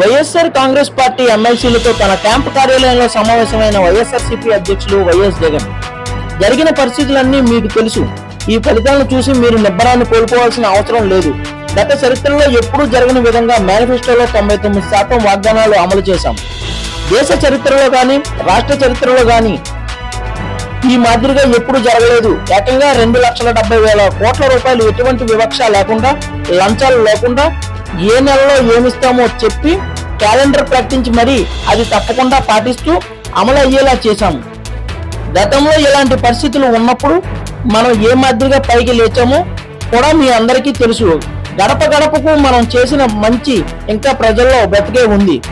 YSR Congress party ఎమ్మెల్సీలతో తన camp కార్యాలయంలో సమావేశమైన వైఎస్ఆర్సీపీ అధ్యక్షులు వైఎస్ జగన్. జరిగిన పరిస్థితులన్నీ మీకు తెలుసు. ఈ ఫలితాలను చూసి మీరు నిబ్బరాన్ని కోల్పోవాల్సిన అవసరం లేదు. గత చరిత్రలో ఎప్పుడూ జరగని విధంగా మేనిఫెస్టోలో తొంభై తొమ్మిది శాతం వాగ్దానాలు అమలు చేశాం. దేశ చరిత్రలో కానీ రాష్ట్ర చరిత్రలో కానీ ఈ మాదిరిగా ఎప్పుడు జరగలేదు. ఏకంగా రెండు లక్షల డెబ్బై వేల కోట్ల రూపాయలు ఎటువంటి వివక్ష లేకుండా లంచాలు లేకుండా ఏ నెలలో ఏమిస్తామో చెప్పి క్యాలెండర్ ప్రకటించి మరీ అది తప్పకుండా పాటిస్తూ అమలు అయ్యేలా చేశాము. గతంలో ఇలాంటి పరిస్థితులు ఉన్నప్పుడు మనం ఏ మాదిరిగా పైకి లేచామో కూడా మీ అందరికీ తెలుసు. గడప గడపకు మనం చేసిన మంచి ఇంకా ప్రజల్లో బతికే ఉంది.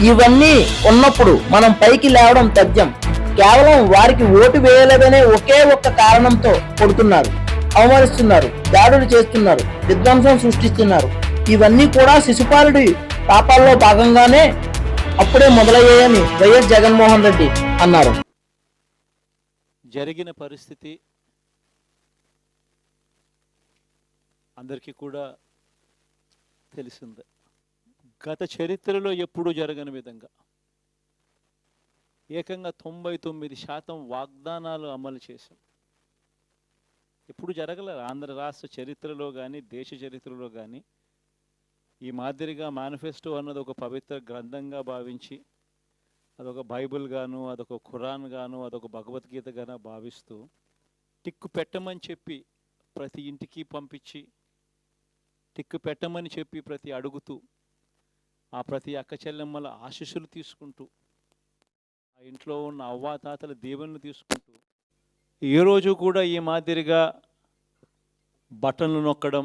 ఇవన్నీ ఉన్నప్పుడు మనం పైకి లేవడం తథ్యం. కేవలం వారికి ఓటు వేయలేదనే ఒకే ఒక్క కారణంతో కొడుతున్నారు. అవమానిస్తున్నారు దాడులు చేస్తున్నారు విధ్వంసం సృష్టిస్తున్నారు. ఇవన్నీ కూడా శిశుపాలుడి పాపాల్లో భాగంగానే అప్పుడే మొదలయ్యాయని వైఎస్ జగన్మోహన్ రెడ్డి అన్నారు. జరిగిన పరిస్థితి అందరికీ కూడా తెలిసిందే. గత చరిత్రలో ఎప్పుడూ జరగని విధంగా ఏకంగా తొంభై తొమ్మిది శాతం వాగ్దానాలు అమలు చేశాం. ఎప్పుడు జరగలేదు ఆంధ్ర రాష్ట్ర చరిత్రలో కానీ దేశ చరిత్రలో కానీ ఈ మాదిరిగా మేనిఫెస్టో అన్నది ఒక పవిత్ర గ్రంథంగా భావించి అదొక బైబిల్ గాను అదొక ఖురాన్ గాను అదొక భగవద్గీత గాను భావిస్తూ టిక్కు పెట్టమని చెప్పి ప్రతి ఇంటికి పంపించి టిక్కు పెట్టమని చెప్పి ప్రతి అడుగుతూ ఆ ప్రతి అక్క చెల్లెమ్మల ఆశీస్సులు తీసుకుంటూ ఆ ఇంట్లో ఉన్న అవ్వాతాతల దీవెనలు తీసుకుంటూ ఏ రోజు కూడా ఈ మాదిరిగా బటన్లు నొక్కడం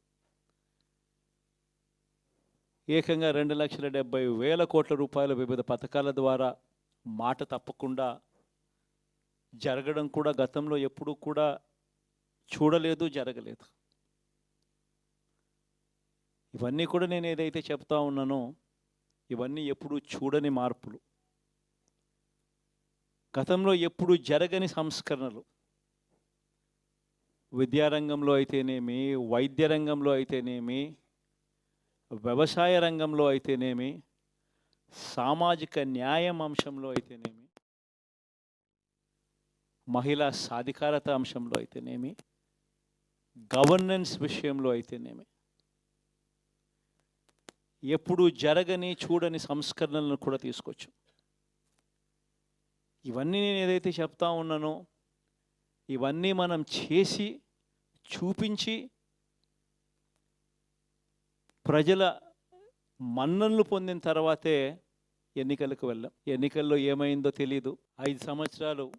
ఏకంగా రెండు లక్షల డెబ్బై వేల కోట్ల రూపాయల వివిధ పథకాల ద్వారా మాట తప్పకుండా జరగడం కూడా గతంలో ఎప్పుడూ కూడా చూడలేదు జరగలేదు. ఇవన్నీ కూడా నేను ఏదైతే చెప్తా ఉన్నానో ఇవన్నీ ఎప్పుడూ చూడని మార్పులు. గతంలో ఎప్పుడు జరగని సంస్కరణలు. విద్యారంగంలో అయితేనేమి వైద్య రంగంలో అయితేనేమి వ్యవసాయ రంగంలో అయితేనేమి సామాజిక న్యాయం అంశంలో అయితేనేమి మహిళా సాధికారత అంశంలో అయితేనేమి గవర్నెన్స్ విషయంలో అయితేనేమి. ఎప్పుడు జరగని చూడని సంస్కరణలను కూడా తీసుకోవచ్చు. ఇవన్నీ నేను ఏదైతే చెప్తా ఉన్నానో ఇవన్నీ మనం చేసి చూపించి ప్రజల మన్ననలు పొందిన తర్వాతే ఎన్నికలకు వెళ్ళాం. ఎన్నికల్లో ఏమైందో తెలియదు ఐదు సంవత్సరాలు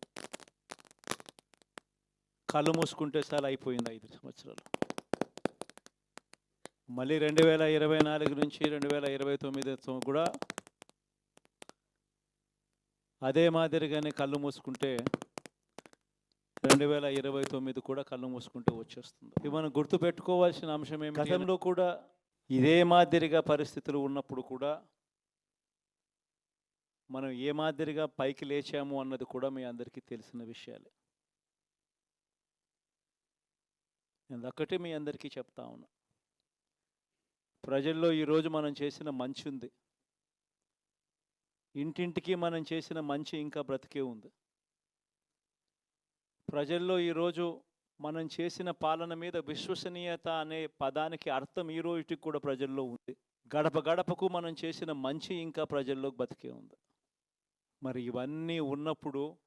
కళ్ళు మూసుకుంటే చాలా అయిపోయింది ఐదు సంవత్సరాలు. మళ్ళీ రెండు వేల ఇరవై నాలుగు నుంచి రెండు వేల ఇరవై తొమ్మిది కూడా అదే మాదిరిగానే కళ్ళు మూసుకుంటే రెండు వేల ఇరవై తొమ్మిది కూడా కళ్ళు మూసుకుంటూ వచ్చేస్తుంది. ఇది మనం గుర్తుపెట్టుకోవాల్సిన అంశం ఏమి గతంలో కూడా ఇదే మాదిరిగా పరిస్థితులు ఉన్నప్పుడు కూడా మనం ఏ మాదిరిగా పైకి లేచాము అన్నది కూడా మీ అందరికీ తెలిసిన విషయాలే. నేను ఒక్కటే మీ అందరికీ చెప్తా ఉన్నా. ప్రజల్లో ఈరోజు మనం చేసిన మంచి ఉంది. ఇంటింటికి మనం చేసిన మంచి ఇంకా బ్రతికే ఉంది. ప్రజల్లో ఈరోజు మనం చేసిన పాలన మీద విశ్వసనీయత అనే పదానికి అర్థం ఈ రోజుకి కూడా ప్రజల్లో ఉంది. గడప గడపకు మనం చేసిన మంచి ఇంకా ప్రజల్లో బతికే ఉంది. మరి ఇవన్నీ ఉన్నప్పుడు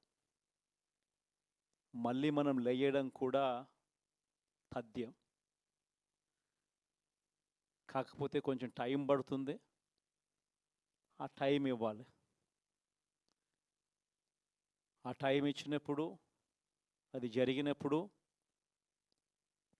మళ్ళీ మనం లేయడం కూడా తథ్యం. కాకపోతే కొంచెం టైం పడుతుంది. ఆ టైం ఇవ్వాలి. ఆ టైం ఇచ్చినప్పుడు అది జరిగినప్పుడు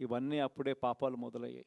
ఇవన్నీ అప్పుడే పాపాలు మొదలయ్యాయి.